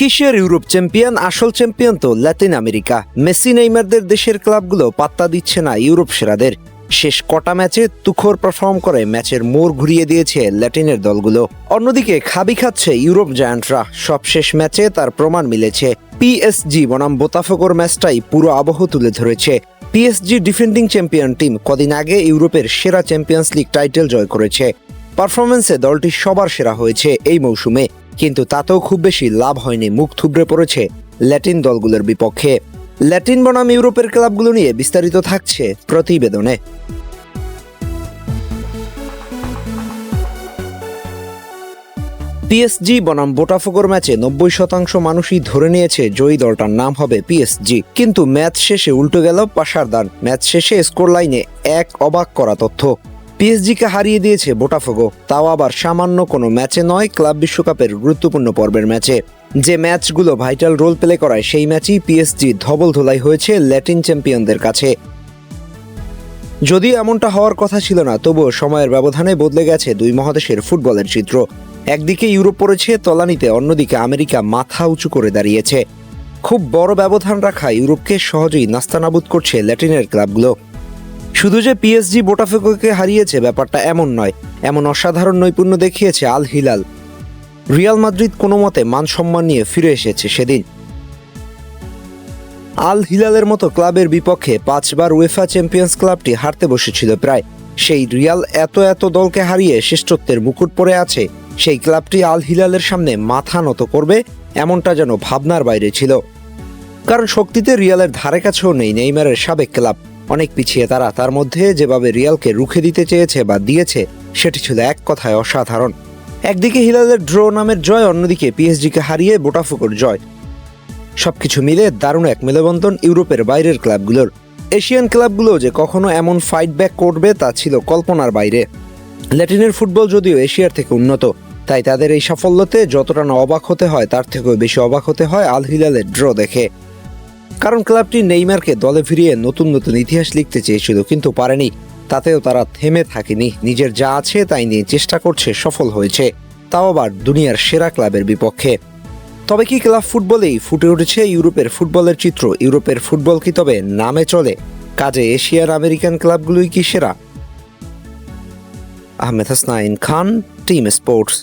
কিসের Europe champion, আসল champion তো ল্যাটিন আমেরিকা। মেসি, নেইমারদের দেশের ক্লাবগুলো পাত্তা দিচ্ছে না ইউরোপ সেরাদের। শেষ কটা ম্যাচে তুখোর পারফর্ম করে, ম্যাচের মোড় ঘুরিয়ে দিয়েছে ল্যাটিনের দলগুলো। অন্যদিকে খাবি খাচ্ছে ইউরোপ জায়ান্টরা। সবশেষ ম্যাচে তার প্রমাণ মিলেছে। পিএসজি বনাম বোতাফোগোর ম্যাচটাই পুরো আবহ তুলে ধরেছে। পিএসজি ডিফেন্ডিং চ্যাম্পিয়ন টিম কদিন আগে ইউরোপের সেরা চ্যাম্পিয়ন্স লিগ টাইটেল জয় করেছে। পারফরমেন্সে দলটি সবার সেরা হয়েছে এই মৌসুমে। কিন্তু তাতেও খুব বেশি লাভ হয়নি, মুখ থুবড়ে পড়েছে ল্যাটিন দলগুলোর বিপক্ষে। ল্যাটিন বনাম ইউরোপের ক্লাবগুলো নিয়ে বিস্তারিত থাকছে প্রতিবেদনে। পিএসজি বনাম বোটাফোগোর ম্যাচে নব্বই শতাংশ মানুষই ধরে নিয়েছে জয়ী দলটার নাম হবে পিএসজি কিন্তু ম্যাচ শেষে উল্টো গেল পাশার দান ম্যাচ শেষে স্কোর লাইনে এক অবাক করা তথ্য। পিএসজিকে হারিয়ে দিয়েছে বোটাফোগো। তাও আবার সামান্য কোনো ম্যাচে নয়, ক্লাব বিশ্বকাপের গুরুত্বপূর্ণ পর্বের ম্যাচে। যে ম্যাচগুলো ভাইটাল রোল প্লে করায়, সেই ম্যাচই পিএসজি ধবল ধোলাই হয়েছে ল্যাটিন চ্যাম্পিয়নদের কাছে। যদিও এমনটা হওয়ার কথা ছিল না, তবুও সময়ের ব্যবধানে বদলে গেছে দুই মহাদেশের ফুটবলের চিত্র। একদিকে ইউরোপ পড়েছে, তলানিতে অন্যদিকে আমেরিকা মাথা উঁচু করে দাঁড়িয়েছে। খুব বড় ব্যবধান রাখা ইউরোপকে সহজেই নাস্তানাবুদ করছে ল্যাটিনের ক্লাবগুলো। শুধু যে পিএসজি বোটাফেকোকে হারিয়েছে, ব্যাপারটা এমন নয়। এমন অসাধারণ নৈপুণ্য দেখিয়েছে আল হিলাল। রিয়াল মাদ্রিদ কোনো মতে মান সম্মান নিয়ে ফিরে এসেছে সেদিন। আল হিলালের মতো ক্লাবের বিপক্ষে পাঁচবার উয়েফা চ্যাম্পিয়ন্স ক্লাবটি হারতে বসেছিল প্রায়। সেই রিয়াল এত এত দলকে হারিয়ে শ্রেষ্ঠত্বের মুকুট পরে আছে, সেই ক্লাবটি আল হিলালের সামনে মাথা নত করবে, এমনটা যেন ভাবনার বাইরে ছিল। কারণ শক্তিতে রিয়ালের ধারে কাছেও নেই নেইমারের সাবেক ক্লাব। অনেক পিছিয়ে তারা তার মধ্যে যেভাবে রিয়ালকে রুখে দিতে চেয়েছে বা দিয়েছে, সেটি ছিল এক কথায় অসাধারণ। একদিকে হিলালের ড্র নামের জয়, অন্যদিকে পিএসজিকে হারিয়ে বোটাফুকোর জয়। সবকিছু মিলে দারুণ এক মেলবন্ধন ইউরোপের বাইরের ক্লাবগুলোর। এশিয়ান ক্লাবগুলো যে কখনো এমন ফাইট ব্যাক করবে তা ছিল কল্পনার বাইরে। ল্যাটিনের ফুটবল যদিও এশিয়ার থেকে উন্নত, তাই তাদের এই সাফল্যতে যতটা না অবাক হতে হয়, তার থেকেও বেশি অবাক হতে হয় আল হিলালের ড্র দেখে। কারণ ক্লাবটি নেইমারকে দলে ফিরিয়ে নতুন নতুন ইতিহাস লিখতে চেয়েছিল, কিন্তু পারেনি। তাতেও তারা থেমে থাকেনি। নিজের যা আছে তাই নিয়ে চেষ্টা করছে, সফল হয়েছে। তাও আবার দুনিয়ার সেরা ক্লাবের বিপক্ষে। তবে কি ক্লাব ফুটবলেই ফুটে উঠেছে ইউরোপের ফুটবলের চিত্র? ইউরোপের ফুটবল কি তবে নামে চলে? কাজে এশিয়ার আমেরিকান ক্লাবগুলোই কি সেরা? Ahmed Hasnain Khan, team sports.